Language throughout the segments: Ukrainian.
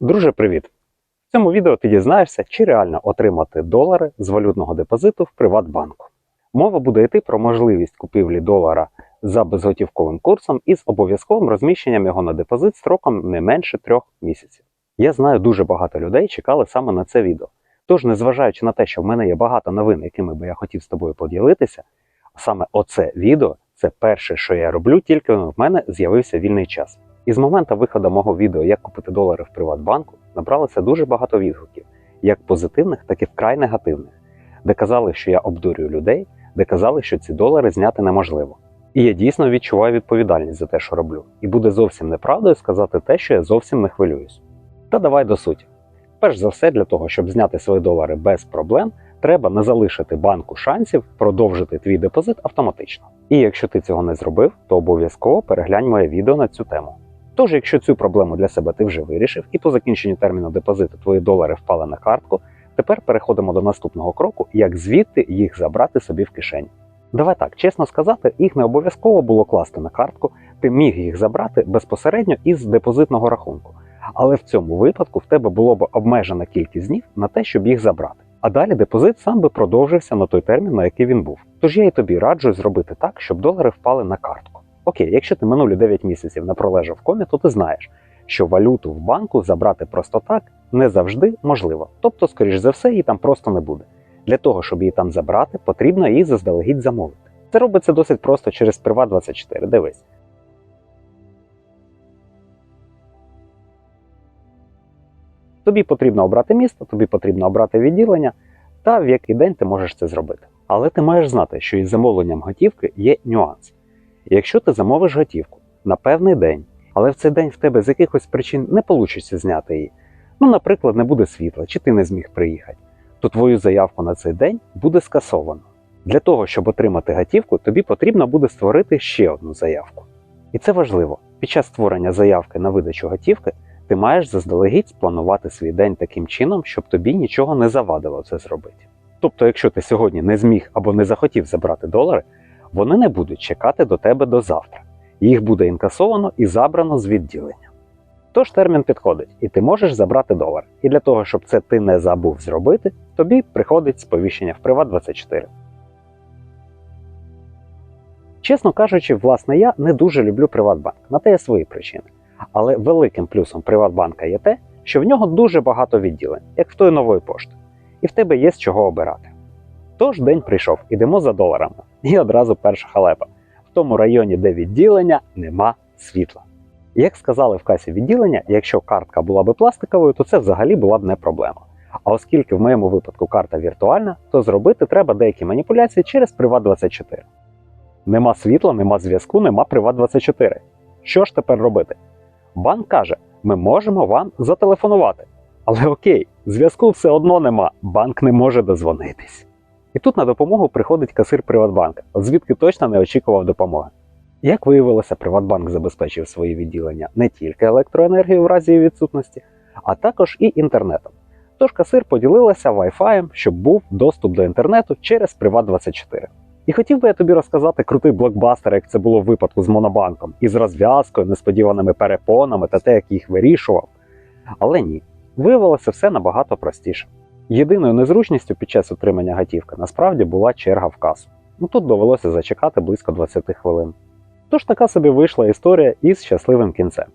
Друже, привіт! В цьому відео ти дізнаєшся, чи реально отримати долари з валютного депозиту в Приватбанку. Мова буде йти про можливість купівлі долара за безготівковим курсом із обов'язковим розміщенням його на депозит строком не менше трьох місяців. Я знаю, дуже багато людей чекали саме на це відео. Тож, незважаючи на те, що в мене є багато новин, якими би я хотів з тобою поділитися, саме оце відео це перше, що я роблю, тільки в мене з'явився вільний час. І з моменту виходу мого відео, як купити долари в Приватбанку, набралося дуже багато відгуків, як позитивних, так і вкрай негативних, де казали, що я обдурюю людей, де казали, що ці долари зняти неможливо. І я дійсно відчуваю відповідальність за те, що роблю, і буде зовсім неправдою сказати те, що я зовсім не хвилююсь. Та давай до суті. Перш за все, для того, щоб зняти свої долари без проблем, треба не залишити банку шансів продовжити твій депозит автоматично. І якщо ти цього не зробив, то обов'язково переглянь моє відео на цю тему. Тож, якщо цю проблему для себе ти вже вирішив, і по закінченню терміну депозиту твої долари впали на картку, тепер переходимо до наступного кроку, як звідти їх забрати собі в кишені. Давай так, чесно сказати, їх не обов'язково було класти на картку, ти міг їх забрати безпосередньо із депозитного рахунку. Але в цьому випадку в тебе було б обмежена кількість днів на те, щоб їх забрати. А далі депозит сам би продовжився на той термін, на який він був. Тож я і тобі раджу зробити так, щоб долари впали на картку. Окей, якщо ти минулі 9 місяців не пролежав в комі, то ти знаєш, що валюту в банку забрати просто так не завжди можливо. Тобто, скоріш за все, її там просто не буде. Для того, щоб її там забрати, потрібно її заздалегідь замовити. Це робиться досить просто через Privat24. Дивись. Тобі потрібно обрати місто, тобі потрібно обрати відділення, та в який день ти можеш це зробити. Але ти маєш знати, що із замовленням готівки є нюанс. Якщо ти замовиш готівку на певний день, але в цей день в тебе з якихось причин не вийде зняти її, ну, наприклад, не буде світла, чи ти не зміг приїхати, то твою заявку на цей день буде скасовано. Для того, щоб отримати готівку, тобі потрібно буде створити ще одну заявку. І це важливо. Під час створення заявки на видачу готівки ти маєш заздалегідь спланувати свій день таким чином, щоб тобі нічого не завадило це зробити. Тобто, якщо ти сьогодні не зміг або не захотів забрати долари, вони не будуть чекати до тебе до завтра. Їх буде інкасовано і забрано з відділення. Тож термін підходить, і ти можеш забрати долар. І для того, щоб це ти не забув зробити, тобі приходить сповіщення в Приват24. Чесно кажучи, власне, я не дуже люблю Приватбанк, на те є свої причини. Але великим плюсом Приватбанка є те, що в нього дуже багато відділень, як в той нової пошти, і в тебе є з чого обирати. Тож день прийшов, ідемо за доларами. І одразу перша халепа. В тому районі, де відділення, нема світла. Як сказали в касі відділення, якщо картка була би пластиковою, то це взагалі була б не проблема. А оскільки в моєму випадку карта віртуальна, то зробити треба деякі маніпуляції через Приват24. Нема світла, нема зв'язку, нема Приват24. Що ж тепер робити? Банк каже: ми можемо вам зателефонувати. Але окей, зв'язку все одно нема, банк не може дозвонитись. І тут на допомогу приходить касир Приватбанка, звідки точно не очікував допомоги. Як виявилося, Приватбанк забезпечив свої відділення не тільки електроенергією в разі її відсутності, а також і інтернетом. Тож касир поділилася Wi-Fi, щоб був доступ до інтернету через Приват24. І хотів би я тобі розказати крутий блокбастер, як це було в випадку з Монобанком, із розв'язкою, несподіваними перепонами та те, як їх вирішував. Але ні, виявилося все набагато простіше. Єдиною незручністю під час отримання готівки насправді була черга в касу. Ну тут довелося зачекати близько 20 хвилин. Тож така собі вийшла історія із щасливим кінцем.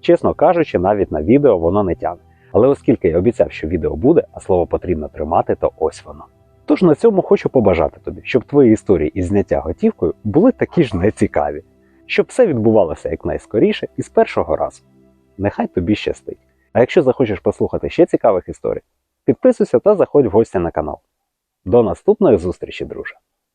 Чесно кажучи, навіть на відео воно не тягне. Але оскільки я обіцяв, що відео буде, а слово потрібно тримати, то ось воно. Тож на цьому хочу побажати тобі, щоб твої історії із зняття готівкою були такі ж нецікаві, щоб все відбувалося якнайскоріше і з першого разу. Нехай тобі щастить. А якщо захочеш послухати ще цікавих історій, підписуйся та заходь в гості на канал. До наступної зустрічі, друже!